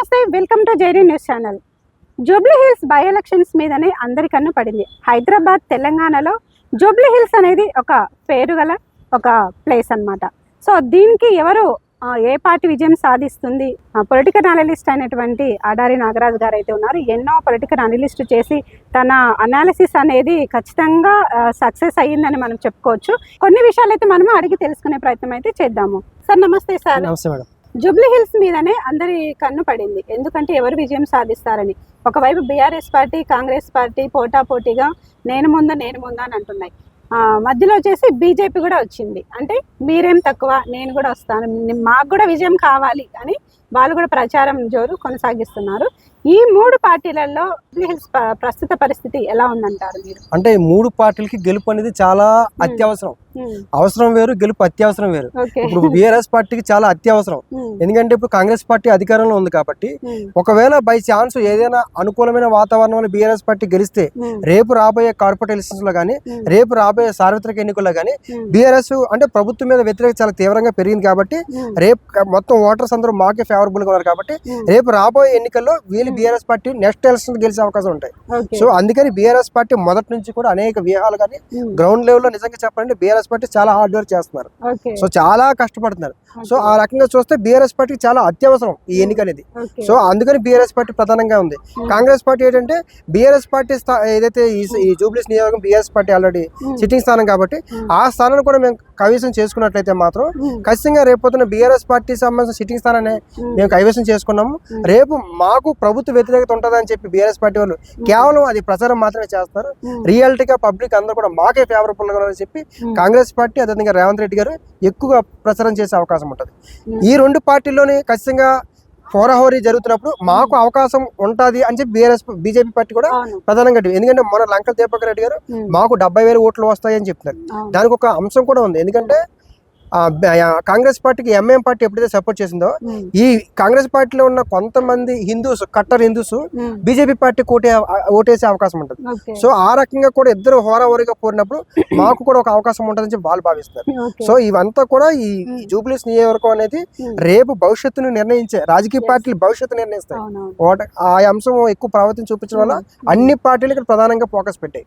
నమస్తే welcome to జైరీ news channel. Jubilee Hills by elections మీదనే అందరి కన్ను పడింది. హైదరాబాద్ తెలంగాణలో జూబ్లీ హిల్స్ అనేది ఒక పేరు గల ఒక ప్లేస్ అన్నమాట. సో దీనికి ఎవరు ఏ పార్టీ విజయం సాధిస్తుంది? పొలిటికల్ అనలిస్ట్ అయినటువంటి అడారి నాగరాజు గారు అయితే ఉన్నారు. ఎన్నో పొలిటికల్ అనలిస్ట్ చేసి తన అనాలిసిస్ అనేది ఖచ్చితంగా సక్సెస్ అయ్యిందని మనం చెప్పుకోవచ్చు. కొన్ని విషయాలు అయితే మనము అడిగి తెలుసుకునే ప్రయత్నం అయితే చేద్దాము. సార్ నమస్తే సార్. నమస్తే మేడం. జూబ్లీ హిల్స్ మీదనే అందరి కన్ను పడింది. ఎందుకంటే ఎవరు విజయం సాధిస్తారని. ఒకవైపు బీఆర్ఎస్ పార్టీ కాంగ్రెస్ పార్టీ పోటాపోటీగా నేను ముందా నేను ముందా అని అంటున్నాయి. మధ్యలో వచ్చేసి బీజేపీ కూడా వచ్చింది. అంటే మీరేం తక్కువ నేను కూడా వస్తాను. మాకు కూడా విజయం కావాలి అని వాళ్ళు కూడా ప్రచారం జోరు కొనసాగిస్తున్నారు. ఈ మూడు పార్టీలలో హిల్స్ ప్రస్తుత పరిస్థితి ఎలా ఉందంటారు మీరు? అంటే ఈ మూడు పార్టీలకి గెలుపు అనేది చాలా అత్యవసరం. అవసరం వేరు గెలుపు అత్యవసరం వేరు. ఇప్పుడు బీఆర్ఎస్ పార్టీకి చాలా అత్యవసరం. ఎందుకంటే ఇప్పుడు కాంగ్రెస్ పార్టీ అధికారంలో ఉంది కాబట్టి ఒకవేళ బై ఛాన్స్ ఏదైనా అనుకూలమైన వాతావరణంలో బీఆర్ఎస్ పార్టీ గెలిస్తే రేపు రాబోయే కార్పొరేట్ ఎలక్షన్స్లో కానీ రేపు రాబోయే సార్వత్రిక ఎన్నికల్లో కానీ బీఆర్ఎస్ అంటే ప్రభుత్వం మీద వ్యతిరేకత చాలా తీవ్రంగా పెరిగింది కాబట్టి రేపు మొత్తం ఓటర్స్ అందరూ మాకే ఫేవరబుల్గా ఉన్నారు కాబట్టి రేపు రాబోయే ఎన్నికల్లో వీళ్ళు బీఆర్ఎస్ పార్టీ నెక్స్ట్ ఎలక్షన్ గెలిచే అవకాశం ఉంటాయి. సో అందుకని బీఆర్ఎస్ పార్టీ మొదటి నుంచి కూడా అనేక వ్యూహాలు కానీ గ్రౌండ్ లెవెల్లో నిజంగా చెప్పాలంటే బీఆర్ఎస్ పార్టీ చాలా హార్డ్ వర్క్ చేస్తున్నారు. సో చాలా కష్టపడుతున్నారు. సో ఆ రకంగా చూస్తే బీఆర్ఎస్ పార్టీ చాలా అత్యవసరం ఈ ఎన్నిక అనేది. సో అందుకని బీఆర్ఎస్ పార్టీ ప్రధానంగా ఉంది. ఉమ్, కాంగ్రెస్ పార్టీ ఏంటంటే బీఆర్ఎస్ పార్టీ ఏదైతే ఈ జూబ్లీస్ నియోజకవర్గం బీఆర్ఎస్ పార్టీ ఆల్రెడీ సిట్టింగ్ స్థానం కాబట్టి ఆ స్థానాన్ని కూడా మేము కైవసం చేసుకున్నట్లయితే మాత్రం ఖచ్చితంగా రేపొద్దున బీఆర్ఎస్ పార్టీ సంబంధించిన సిట్టింగ్ స్థానాన్ని మేము కైవసం చేసుకున్నాము. రేపు మాకు ప్రభుత్వ వ్యతిరేకత ఉంటుందని చెప్పి బీఆర్ఎస్ పార్టీ వాళ్ళు కేవలం అది ప్రచారం మాత్రమే చేస్తారు రియాలిటీగా పబ్లిక్ అందరూ కూడా మాకే ఫేవరబుల్గా అని చెప్పి ఉమ్, కాంగ్రెస్ పార్టీ అదేవిధంగా రేవంత్ రెడ్డి గారు ఎక్కువగా ప్రచారం చేసే అవకాశం ఉంటుంది. ఈ రెండు పార్టీల్లోని ఖచ్చితంగా హోరాహోరీ జరుగుతున్నప్పుడు మాకు అవకాశం ఉంటుంది అని చెప్పి బీఆర్ఎస్ బీజేపీ పార్టీ కూడా ప్రధానంగా. ఎందుకంటే మన లంకల దీపక్ రెడ్డి గారు మాకు డెబ్బై వేలు ఓట్లు వస్తాయని చెప్తున్నారు. దానికి ఒక అంశం కూడా ఉంది. ఎందుకంటే కాంగ్రెస్ పార్టీకి ఎంఐఎం పార్టీ ఎప్పుడైతే సపోర్ట్ చేసిందో ఈ కాంగ్రెస్ పార్టీలో ఉన్న కొంతమంది హిందూస్ కట్టర్ హిందూస్ బీజేపీ పార్టీ ఓటే ఓటేసే అవకాశం ఉంటుంది. సో ఆ రకంగా కూడా ఇద్దరు హోరాహోరీగా కోరినప్పుడు మాకు కూడా ఒక అవకాశం ఉంటుందని చెప్పి వాళ్ళు భావిస్తారు. సో ఇవంతా కూడా ఈ. జూబ్లీస్ నియోజకవర్గం అనేది రేపు భవిష్యత్తును నిర్ణయించే రాజకీయ. పార్టీలు భవిష్యత్తు నిర్ణయిస్తాయి. ఆ అంశం ఎక్కువ ప్రభావితం చూపించడం వల్ల అన్ని పార్టీలు ఇక్కడ ప్రధానంగా ఫోకస్ పెట్టాయి.